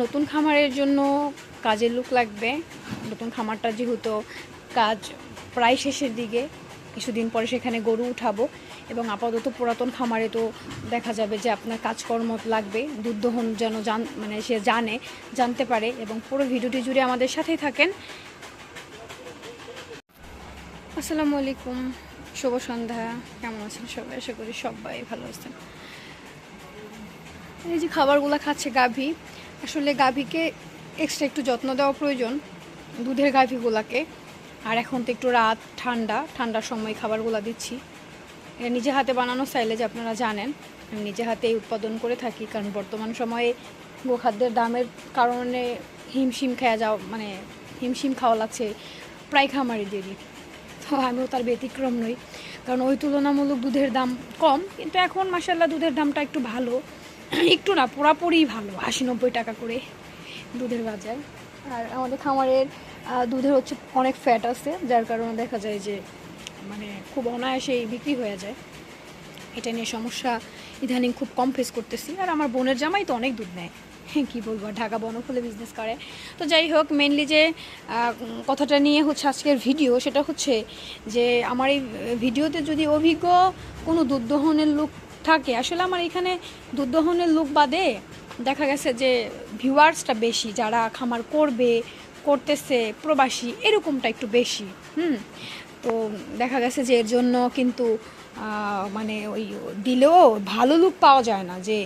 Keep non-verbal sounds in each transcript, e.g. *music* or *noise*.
নতুন খামারের জন্য কাজের লোক লাগবে। নতুন খামারটা যেহেতু কাজ প্রায় শেষের দিকে, কিছুদিন পরে সেখানে গরু উঠাবো এবং আপাতত পুরাতন খামারে তো দেখা যাবে যে আপনার কাজকর্ম লাগবে দুধ দহন যেন জান মানে সে জানে, জানতে পারে এবং পুরো ভিডিওটি জুড়ে আমাদের সাথেই থাকেন। আসসালামু আলাইকুম, শুভ সন্ধ্যা, কেমন আছেন সবাই? আশা করি সবাই ভালো আছেন। এই যে খাবারগুলো খাচ্ছে গাভী আসলে গাভীকে এক্সট্রা একটু যত্ন দেওয়া প্রয়োজন দুধের গাভীগুলাকে। আর এখন তো একটু রাত, ঠান্ডা, ঠান্ডার সময় খাবারগুলো দিচ্ছি। এটা নিজে হাতে বানানো সাইলেজ আপনারা জানেন, আমি নিজে হাতেই উৎপাদন করে থাকি, কারণ বর্তমান সময়ে গোখাদ্যের দামের কারণে হিমশিম খেয়া যাও মানে হিমশিম খাওয়া লাগছে প্রায় খামারিদেরই। তো আমিও তার ব্যতিক্রম নই, কারণ ওই তুলনামূলক দুধের দাম কম, কিন্তু এখন মাসাল্লাহ দুধের দামটা একটু ভালো। একটু না, পুরাপুরি ভালো, আশি নব্বই টাকা করে দুধের বাজার। আর আমাদের খামারের দুধের হচ্ছে অনেক ফ্যাট আছে, যার কারণে দেখা যায় যে মানে খুব অনায়াসেই বিক্রি হয়ে যায়। এটা নিয়ে সমস্যা ইদানিং খুব কম ফেস করতেছি। আর আমার বোনের জামাই তো অনেক দুধ নেয়। *laughs* কী বলব ঢাকা বনফুলে বিজনেস করে। তো যাই হোক মেনলি যে কথাটা নিয়ে হচ্ছে আজকের ভিডিও সেটা হচ্ছে যে, আমার এই ভিডিওতে যদি অভিজ্ঞ কোনো দুধ দহনের লোক থাকে। আসলে আমার এখানে দুধ দহনের লোক বাদে দেখা গেছে যে ভিউয়ার্সটা বেশি, যারা খামার করবে, করতেছে, প্রবাসী, এরকমটা একটু বেশি, হুম? তো দেখা গেছে যে এর জন্য কিন্তু মানে ওই দিলেও ভালো লুক পাওয়া যায় না যে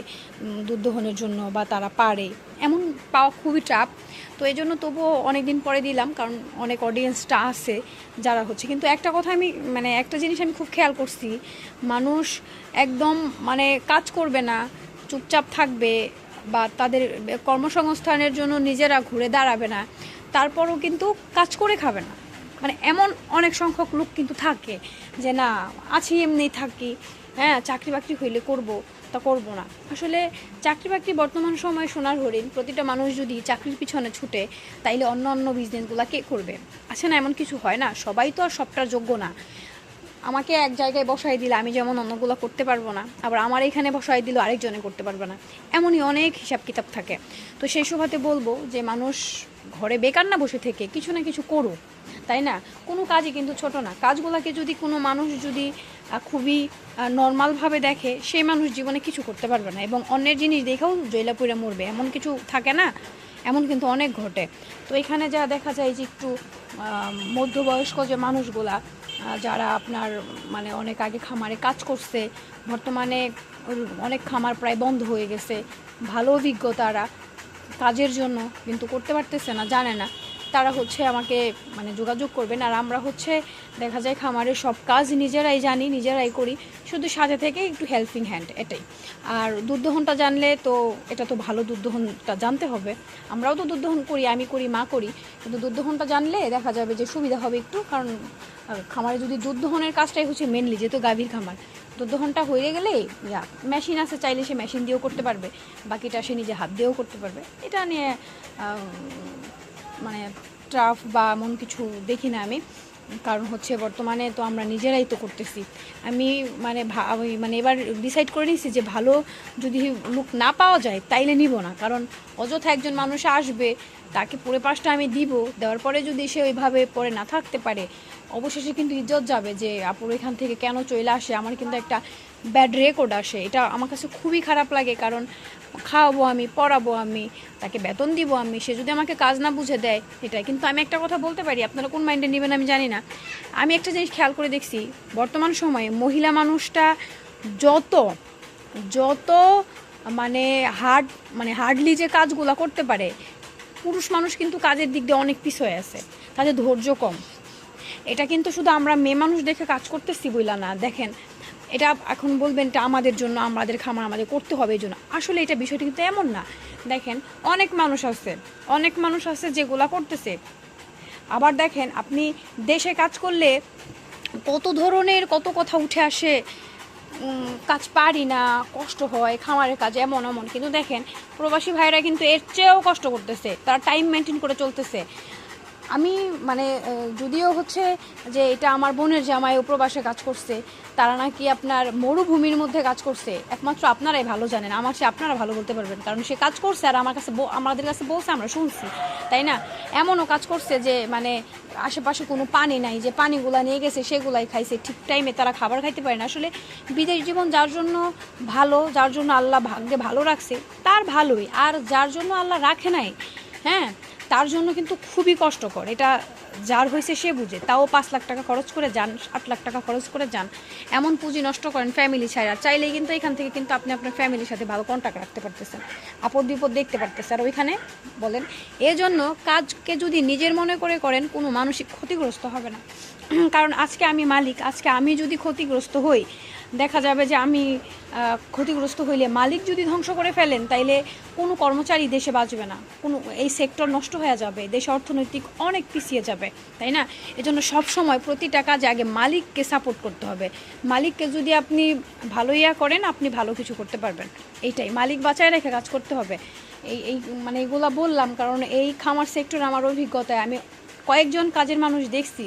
দুধ দহনের জন্য বা তারা পারে। এমন পাওয়া খুবই চাপ তো এই জন্য তবুও অনেক দিন পরে দিলাম, কারণ অনেক অডিয়েন্সটা আছে যারা হচ্ছে। কিন্তু একটা কথা আমি মানে একটা জিনিস আমি খুব খেয়াল করছি, মানুষ একদম মানে কাজ করবে না, চুপচাপ থাকবে বা তাদের কর্মসংস্থানের জন্য নিজেরা ঘুরে দাঁড়াবে না, তারপরও কিন্তু কাজ করে খাবে না। মানে এমন অনেক সংখ্যক লোক কিন্তু থাকে যে না, আছি এমনি থাকি। হ্যাঁ চাকরি বাকরি হইলে করব, তা করব না। আসলে চাকরি বাকরি বর্তমান সময়ে সোনার হরিণ, প্রতিটা মানুষ যদি চাকরির পিছনে ছুটে, তাইলে অন্য অন্য বিজনেসগুলো কে করবে? আছে না এমন কিছু হয় না? সবাই তো আর সবটার যোগ্য না। আমাকে এক জায়গায় বসাই দিলে আমি যেমন অন্যগুলো করতে পারব না, আবার আমার এখানে বসাই দিল আরেকজনে করতে পারবে না। এমনই অনেক হিসাব কিতাব থাকে। তো সেই সভাতে বলব যে মানুষ ঘরে বেকার না বসে থেকে কিছু না কিছু করুক। তাই না? কোনো কাজই কিন্তু ছোট না। কাজগুলোকে যদি কোনো মানুষ যদি খুবই নর্মালভাবে দেখে সেই মানুষ জীবনে কিছু করতে পারবে না এবং অন্যের জিনিস দেখেও জৈলাপুরে মরবে। এমন কিছু থাকে না, এমন কিন্তু অনেক ঘটে। তো এখানে যা দেখা যায় যে একটু মধ্যবয়স্ক যে মানুষগুলা যারা আপনার মানে অনেক আগে খামারে কাজ করছে, বর্তমানে অনেক খামার প্রায় বন্ধ হয়ে গেছে, ভালো অভিজ্ঞতারা কাজের জন্য কিন্তু করতে পারতেছে না, জানে না। তারা হচ্ছে আমাকে মানে যোগাযোগ করবেন। আর আমরা হচ্ছে, দেখা যায় খামারের সব কাজ নিজেরাই জানি, নিজেরাই করি। শুধু সাথে থেকে একটু হেল্পিং হ্যান্ড এটাই। আর দুধ দহনটা জানলে তো, এটা তো ভালো দুধ দহনটা জানতে হবে। আমরাও তো দুধ দহন করি, আমি করি, মা করি। কিন্তু দুধ দহনটা জানলে দেখা যাবে যে সুবিধা হবে একটু। কারণ খামারে যদি দুধ দহনের কাজটাই হচ্ছে মেনলি যেহেতু গাভীর খামার দুধ দহনটা হয়ে গেলে, ইয়া মেশিন আছে, চাইলে সে মেশিন দিয়েও করতে পারবে। বাকিটা সে নিজে হাত দিয়েও করতে পারবে। এটা নিয়ে মানে ট্রাফ বা এমন কিছু দেখি না আমি। কারণ হচ্ছে বর্তমানে তো আমরা নিজেরাই তো করতেছি। আমি মানে মানে এবার ডিসাইড করে নিয়েছি যে ভালো যদি লুক না পাওয়া যায় তাইলে নিব না। কারণ অযথা একজন মানুষ আসবে, তাকে পুরো পাশটা আমি দিব, দেওয়ার পরে যদি সে ওইভাবে পরে না থাকতে পারে, অবশেষে কিন্তু ইজ্জত যাবে যে আপুর এখান থেকে কেন চলে আসে। আমার কিন্তু একটা ব্যাড রেকর্ড আসে। এটা আমার কাছে খুবই খারাপ লাগে কারণ খাওয়াবো আমি, পড়াবো আমি, তাকে বেতন দিব আমি, সে যদি আমাকে কাজ না বুঝে দেয়, এটাই। কিন্তু আমি একটা কথা বলতে পারি, আপনারা কোন মাইন্ডে নেবেন আমি জানি না। আমি একটা জিনিস খেয়াল করে দেখছি, বর্তমান সময়ে মহিলা মানুষটা যত যত মানে হার্ড মানে হার্ডলি যে কাজগুলো করতে পারে, পুরুষ মানুষ কিন্তু কাজের দিক দিয়ে অনেক পিছ হয়ে আছে, তাদের ধৈর্য কম। এটা কিন্তু শুধু আমরা মেয়ে মানুষ দেখে কাজ করতেছি বইলা না, দেখেন এটা এখন বলবেন এটা আমাদের জন্য, আমাদের খামার, আমাদের করতে হবে এই জন্য। আসলে এটা বিষয়টি কিন্তু এমন না। দেখেন, অনেক মানুষ আছে, অনেক মানুষ আছে যেগুলা করতেছে। আবার দেখেন, আপনি দেশে কাজ করলে কত ধরনের কত কথা উঠে আসে কাজ পারি না, কষ্ট হয়, খামারের কাজ এমন এমন। কিন্তু দেখেন, প্রবাসী ভাইরা কিন্তু এর চেয়েও কষ্ট করতেছে, তারা টাইম মেনটেন করে চলতেছে। আমি মানে যদিও হচ্ছে যে এটা আমার বোনের জামাই ও প্রবাসে কাজ করছে, তারা নাকি আপনার মরুভূমির মধ্যে কাজ করছে, একমাত্র আপনারাই ভালো জানেন, আমার সে আপনারা ভালো বলতে পারবেন, কারণ সে কাজ করছে আর আমার কাছে আমাদের কাছে বলছে, আমরা শুনছি, তাই না? এমনও কাজ করছে যে মানে আশেপাশে কোনো পানি নাই, যে পানিগুলা নিয়ে গেছে, সেগুলাই খাইছে, ঠিক টাইমে তারা খাবার খাইতে পারে না। আসলে বিদেশ জীবন যার জন্য ভালো, যার জন্য আল্লাহ ভাগ্যে ভালো রাখছে, তার ভালোই, আর যার জন্য আল্লাহ রাখে নাই হ্যাঁ? তার জন্য কিন্তু খুবই কষ্টকর। এটা যার হয়েছে সে বুঝে। তাও পাঁচ লাখ টাকা খরচ করে যান আট লাখ টাকা খরচ করে যান। এমন পুঁজি নষ্ট করেন ফ্যামিলি ছাড়া চাইলেই কিন্তু এখান থেকে কিন্তু আপনি আপনার ফ্যামিলির সাথে ভালো কন্ট্যাক্ট রাখতে পারতেছেন। আপদ বিপদ দেখতে পারতেছেন আর ওইখানে বলেন, এজন্য কাজকে যদি নিজের মনে করে করেন, কোনো মানসিক ক্ষতিগ্রস্ত হবে না। কারণ আজকে আমি মালিক, আজকে আমি যদি ক্ষতিগ্রস্ত হই দেখা যাবে যে আমি ক্ষতিগ্রস্ত হইলে মালিক যদি ধ্বংস করে ফেলেন, তাইলে কোনো কর্মচারী দেশে বাঁচবে না। কোনো, এই সেক্টর নষ্ট হয়ে যাবে, দেশ অর্থনৈতিক অনেক পিছিয়ে যাবে, তাই না? এজন্য সবসময় প্রতিটা কাজে আগে মালিককে সাপোর্ট করতে হবে। মালিককে যদি আপনি ভালো ইয়া করেন, আপনি ভালো কিছু করতে পারবেন। এইটাই, মালিক বাঁচায় রেখে কাজ করতে হবে। এই এই মানে এগুলা বললাম কারণ এই খামার সেক্টর আমার অভিজ্ঞতায় আমি কয়েকজন কাজের মানুষ দেখছি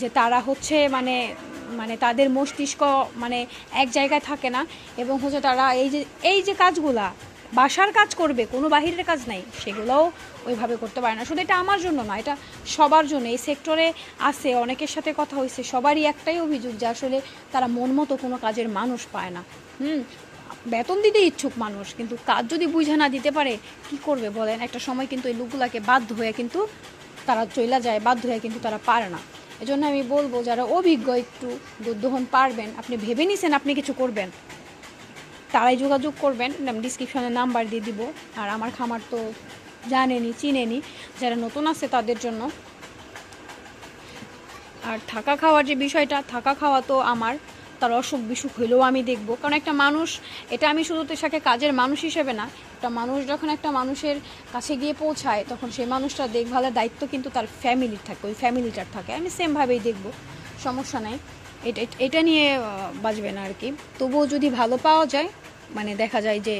যে তারা হচ্ছে মানে মানে তাদের মস্তিষ্ক মানে এক জায়গায় থাকে না এবং হচ্ছে তারা এই যে এই যে কাজগুলা, বাসার কাজ করবে, কোনো বাহিরের কাজ নাই, সেগুলোও ওইভাবে করতে পারে না। শুধু এটা আমার জন্য না, এটা সবার জন্য। এই সেক্টরে আছে, অনেকের সাথে কথা হয়েছে, সবারই একটাই অভিযোগ যে আসলে তারা মন মতো কোনো কাজের মানুষ পায় না। হুম, বেতন দিতে ইচ্ছুক মানুষ, কিন্তু কাজ যদি বুঝে না দিতে পারে, কি করবে বলেন? একটা সময় কিন্তু এই লোকগুলাকে বাধ্য হয়ে কিন্তু তারা চইলা যায়, বাধ্য হয়ে কিন্তু তারা পারে না। এজন্য আমি বলব, যারা অভিজ্ঞ একটু দুধহন পারবেন, আপনি ভেবে নিছেন আপনি কিছু করবেন, তারাই যোগাযোগ করবেন। ডিসক্রিপশনে নাম্বার দিয়ে দিব। আর আমার খামার তো জানেনি, চিনেনি, যারা নতুন আছে তাদের জন্য। আর থাকা খাওয়ার যে বিষয়টা, থাকা খাওয়া তো আমার তার অসুখ বিসুখ হইলেও আমি দেখব। কারণ একটা মানুষ, এটা আমি শুধু তাকে কাজের মানুষ হিসেবে না, একটা মানুষ যখন একটা মানুষের কাছে গিয়ে পৌঁছায়, তখন সেই মানুষটার দেখভালের দায়িত্ব কিন্তু তার ফ্যামিলির থাকে, ওই ফ্যামিলিটার থাকে। আমি সেমভাবেই দেখব, সমস্যা নাই। এটা এটা নিয়ে বাঁচবে না আর কি। তবুও যদি ভালো পাওয়া যায় মানে দেখা যায় যে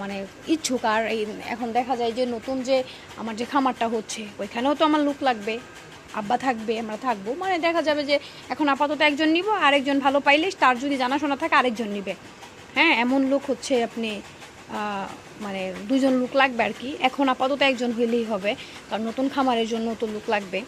মানে ইচ্ছুক আর এখন দেখা যায় যে নতুন যে আমার যে খামারটা হচ্ছে, ওইখানেও তো আমার লুক লাগবে। আব্বা থাকবে, আমরা থাকব। মানে দেখা যাবে যে এখন আপাতত একজন নিব, আরেকজন ভালো পাইলে তার যদি জানাশোনা থাকে, আরেকজন নিবে। হ্যাঁ এমন লোক হচ্ছে আপনি মানে দুজন লোক লাগবে আর কি। এখন আপাতত একজন হইলেই হবে, কারণ নতুন খামারের জন্য তো লোক লাগবে।